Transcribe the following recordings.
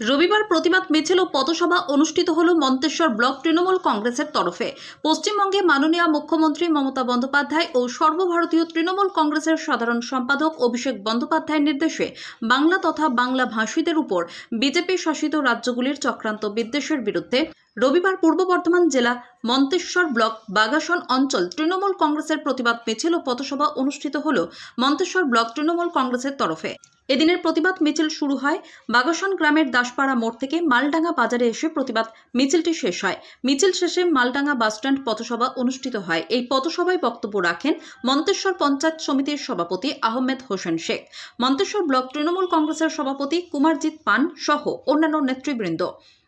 রবিবার প্রতিবাদ মিছিল ও পথসভা অনুষ্ঠিত হল মন্তেশ্বর ব্লক তৃণমূল কংগ্রেসের তরফে। পশ্চিমবঙ্গে মাননীয় মুখ্যমন্ত্রী মমতা বন্দ্যোপাধ্যায় ও সর্বভারতীয় তৃণমূল কংগ্রেসের সাধারণ সম্পাদক অভিষেক বন্দ্যোপাধ্যায়ের নির্দেশে বাংলা তথা বাংলা ভাষীদের উপর বিজেপি শাসিত রাজ্যগুলির চক্রান্ত বিদ্বেষের বিরুদ্ধে রবিবার পূর্ব বর্ধমান জেলা মন্তেশ্বর ব্লক বাগাসন অঞ্চল তৃণমূল কংগ্রেসের প্রতিবাদ মিছিল ও পথসভা অনুষ্ঠিত হল মন্তেশ্বর ব্লক তৃণমূল কংগ্রেসের তরফে। এদিনের প্রতিবাদ মিছিল শুরু হয় বাগাসন গ্রামের দাসপাড়া মোড় থেকে মালডাঙ্গা বাজারে এসে প্রতিবাদ মিছিলটি শেষ হয়। মিছিল শেষে মালডাঙ্গা বাসস্ট্যান্ড পথসভা অনুষ্ঠিত হয়। এই পথসভায় বক্তব্য রাখেন মন্তেশ্বর পঞ্চায়েত সমিতির সভাপতি আহমেদ হোসেন শেখ। মন্তেশ্বর ব্লক তৃণমূল কংগ্রেসের সভাপতি কুমারজিৎ পান সহ অন্যান্য নেতৃবৃন্দ।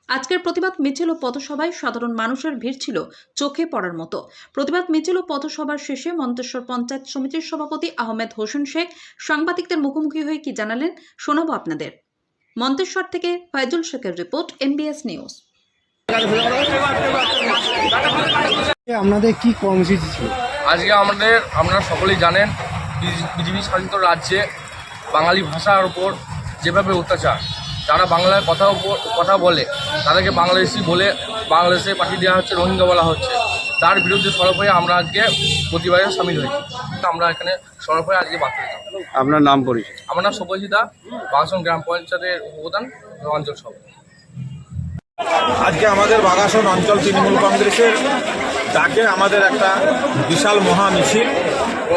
আজকের প্রতিবাদ মিছিল ও পথসভায় সাধারণ মানুষের ভিড় ছিল চোখে পড়ার মতো। প্রতিবাদ মিছিল ও পথসভার শেষে মন্তেশ্বর পঞ্চায়েত সমিতির সভাপতি আহমেদ হোসেন শেখ সাংবাদিকদের মুখোমুখি হয়ে কি জানালেন শোনাবো আপনাদের। মন্তেশ্বর থেকে ফয়জুল শেখের রিপোর্ট এমবিএস নিউজ। আপনাদের কি কর্মসূচি ছিল? আজকে আমাদের আপনারা সকলেই জানেন পৃথিবী শাসিত রাজ্যে বাঙালি ভাষার উপর যেভাবে অত্যাচার যারা বাংলায় কথা কথা বলে তাদেরকে বাংলাদেশি বলে বাংলাদেশে পাঠিয়ে দেওয়া হচ্ছে রোহিঙ্গা বলা হচ্ছে। তার বিরুদ্ধে সরব হয়ে আমরা আজকে প্রতিবাদে সামিল হয়েছি। আমরা এখানে সরব হয়ে আজকে বার্তা আপনার নাম পরিচয় আমার নাম সব্যজিতা বাগাসন গ্রাম পঞ্চায়েতের উপপ্রধান অঞ্চল সভাপতি আজকে আমাদের বাগাসন অঞ্চল তৃণমূল কংগ্রেসের ডাকে আমাদের একটা বিশাল মহা মিছিল।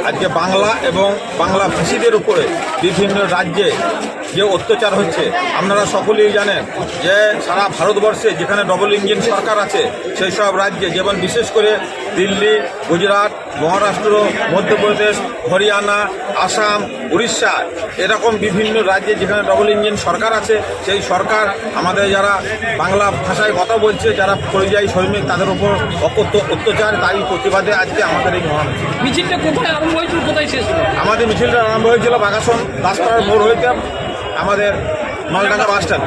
আজকে বাংলা এবং বাংলা ভাষীদের উপরে বিভিন্ন রাজ্যে যে অত্যাচার হচ্ছে আপনারা সকলেই জানেন যে সারা ভারতবর্ষে যেখানে ডবল ইঞ্জিন সরকার আছে সেই সব রাজ্যে যেমন বিশেষ করে দিল্লি গুজরাট মহারাষ্ট্র মধ্যপ্রদেশ হরিয়ানা আসাম উড়িষ্যা এরকম বিভিন্ন রাজ্যে যেখানে ডবল ইঞ্জিন সরকার আছে সেই সরকার আমাদের যারা বাংলা ভাষায় কথা বলছে যারা পরিযায়ী শ্রমিক তাদের উপর অকথ্য অত্যাচার তারই প্রতিবাদে আজকে আমাদের এই মহামিছিল মিছিলটা কোথায়? আরম্ভ হয়েছিল কোথায় শেষ আমাদের মিছিলটা আরম্ভ হয়েছিল বাগাসন দাসপাড়ার মোড় হইতে। আমাদের মালডাঙ্গা বাস স্ট্যান্ড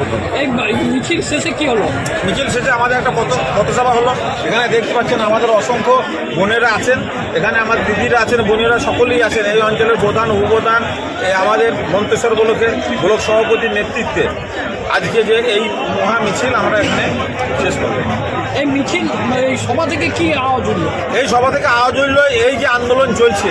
মিছিল শেষে কি হলো? মিছিল শেষে আমাদের একটা পথ পথসভা হলো। এখানে দেখতে পাচ্ছেন আমাদের অসংখ্য বোনেরা আছেন। এখানে আমার দিদিরা আছেন বোনেরা সকলেই আছেন এই অঞ্চলের প্রধান উপপ্রধান এই আমাদের মন্তেশ্বর ব্লকের ব্লক সভাপতির নেতৃত্বে। আজকে যে এই মহা মিছিল আমরা এখানে শেষ করব। এই মিছিল এই সভা থেকে কি আওয়াজ উঠল? এই সভা থেকে আওয়াজ হইল এই যে আন্দোলন চলছে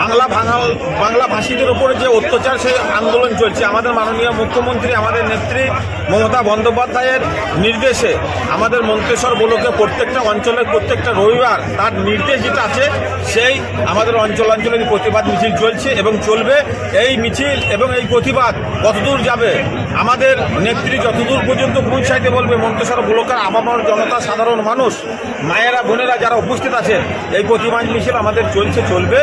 বাংলা বাঙাল বাংলা ভাষীদের উপরে যে অত্যাচার, সেই আন্দোলন চলছে। আমাদের মাননীয় মুখ্যমন্ত্রী, আমাদের নেত্রী মমতা বন্দ্যোপাধ্যায়ের নির্দেশে আমাদের মন্তেশ্বর ব্লকে প্রত্যেকটা অঞ্চলের প্রত্যেকটা রবিবার তার নির্দেশ যেটা আছে, সেই আমাদের অঞ্চল অঞ্চলে এই প্রতিবাদ মিছিল চলছে এবং চলবে, এই মিছিল এবং এই প্রতিবাদ কতদূর যাবে? আমাদের নেত্রী যতদূর পর্যন্ত পৌঁছাইতে বলবে, মন্তেশ্বর ব্লকের আবামর জনতা সাধারণ মানুষ, মায়েরা, বোনেরা যারা উপস্থিত আছেন, এই প্রতিবাদ মিছিল আমাদের চলছে, চলবে।